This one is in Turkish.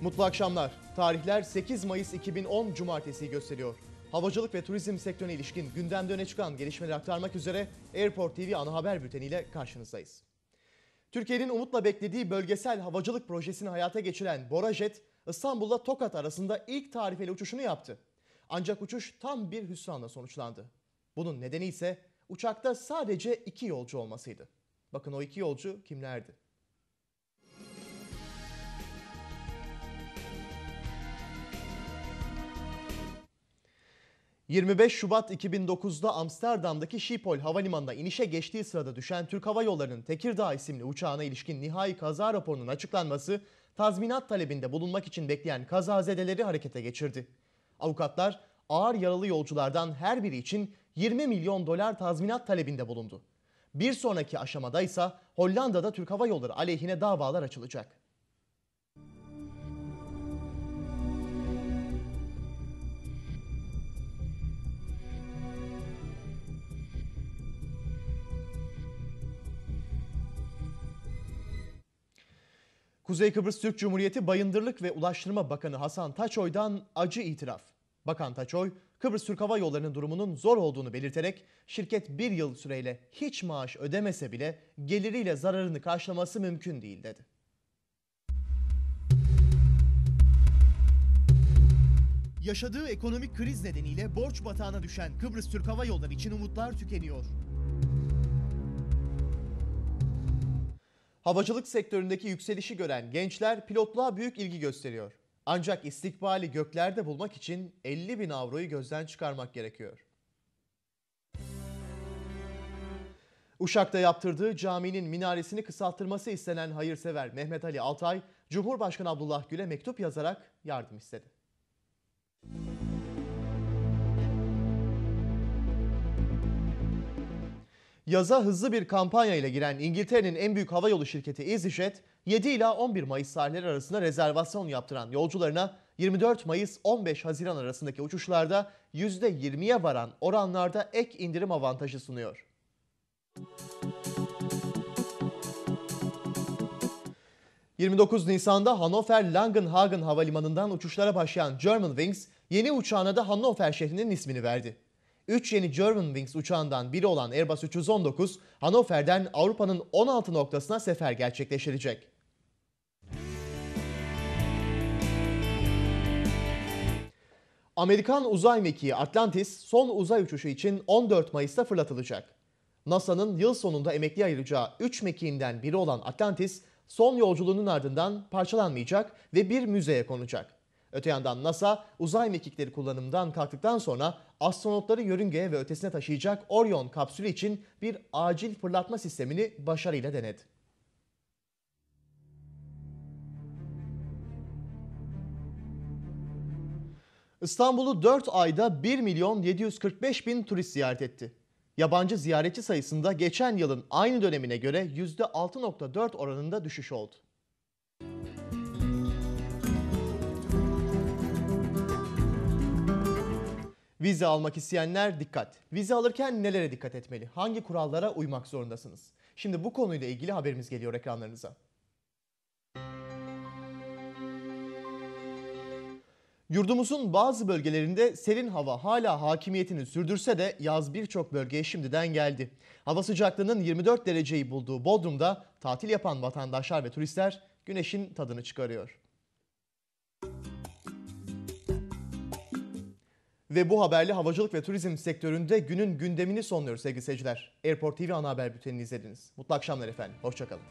Mutlu akşamlar. Tarihler 8 Mayıs 2010 Cumartesi'yi gösteriyor. Havacılık ve turizm sektörüne ilişkin gündemde öne çıkan gelişmeleri aktarmak üzere Airport TV ana haber bülteniyle karşınızdayız. Türkiye'nin umutla beklediği bölgesel havacılık projesini hayata geçiren Borajet, İstanbul'la Tokat arasında ilk tarifeli uçuşunu yaptı. Ancak uçuş tam bir hüsranla sonuçlandı. Bunun nedeni ise uçakta sadece iki yolcu olmasıydı. Bakın o iki yolcu kimlerdi? 25 Şubat 2009'da Amsterdam'daki Schiphol Havalimanı'na inişe geçtiği sırada düşen Türk Hava Yolları'nın Tekirdağ isimli uçağına ilişkin nihai kaza raporunun açıklanması tazminat talebinde bulunmak için bekleyen kazazedeleri harekete geçirdi. Avukatlar ağır yaralı yolculardan her biri için 20 milyon dolar tazminat talebinde bulundu. Bir sonraki aşamada ise Hollanda'da Türk Hava Yolları aleyhine davalar açılacak. Kuzey Kıbrıs Türk Cumhuriyeti Bayındırlık ve Ulaştırma Bakanı Hasan Taçoy'dan acı itiraf. Bakan Taçoy, Kıbrıs Türk Hava Yolları'nın durumunun zor olduğunu belirterek şirket bir yıl süreyle hiç maaş ödemese bile geliriyle zararını karşılaması mümkün değil dedi. Yaşadığı ekonomik kriz nedeniyle borç batağına düşen Kıbrıs Türk Hava Yolları için umutlar tükeniyor. Havacılık sektöründeki yükselişi gören gençler pilotluğa büyük ilgi gösteriyor. Ancak istikbali göklerde bulmak için 50 bin avroyu gözden çıkarmak gerekiyor. Uşak'ta yaptırdığı caminin minaresini kısalttırması istenen hayırsever Mehmet Ali Altay, Cumhurbaşkanı Abdullah Gül'e mektup yazarak yardım istedi. Yaza hızlı bir kampanya ile giren İngiltere'nin en büyük havayolu şirketi EasyJet, 7 ila 11 Mayıs tarihleri arasında rezervasyon yaptıran yolcularına 24 Mayıs 15 Haziran arasındaki uçuşlarda %20'ye varan oranlarda ek indirim avantajı sunuyor. ...29 Nisan'da Hannover Langenhagen Havalimanı'ndan uçuşlara başlayan Germanwings... ...yeni uçağına da Hannover şehrinin ismini verdi. 3 yeni Germanwings uçağından biri olan Airbus 319, Hannover'den Avrupa'nın 16 noktasına sefer gerçekleştirecek. Amerikan uzay mekiği Atlantis son uzay uçuşu için 14 Mayıs'ta fırlatılacak. NASA'nın yıl sonunda emekli ayıracağı 3 mekiğinden biri olan Atlantis son yolculuğunun ardından parçalanmayacak ve bir müzeye konacak. Öte yandan NASA uzay mekikleri kullanımından kalktıktan sonra astronotları yörüngeye ve ötesine taşıyacak Orion kapsülü için bir acil fırlatma sistemini başarıyla denedi. İstanbul'u 4 ayda 1 milyon 745 bin turist ziyaret etti. Yabancı ziyaretçi sayısında geçen yılın aynı dönemine göre %6.4 oranında düşüş oldu. Vize almak isteyenler dikkat. Vize alırken nelere dikkat etmeli? Hangi kurallara uymak zorundasınız? Şimdi bu konuyla ilgili haberimiz geliyor ekranlarınıza. Yurdumuzun bazı bölgelerinde serin hava hala hakimiyetini sürdürse de yaz birçok bölgeye şimdiden geldi. Hava sıcaklığının 24 dereceyi bulduğu Bodrum'da tatil yapan vatandaşlar ve turistler güneşin tadını çıkarıyor. Ve bu haberle havacılık ve turizm sektöründe günün gündemini sonluyoruz sevgili seyirciler. Airport TV ana haber bültenini izlediniz. Mutlu akşamlar efendim. Hoşçakalın.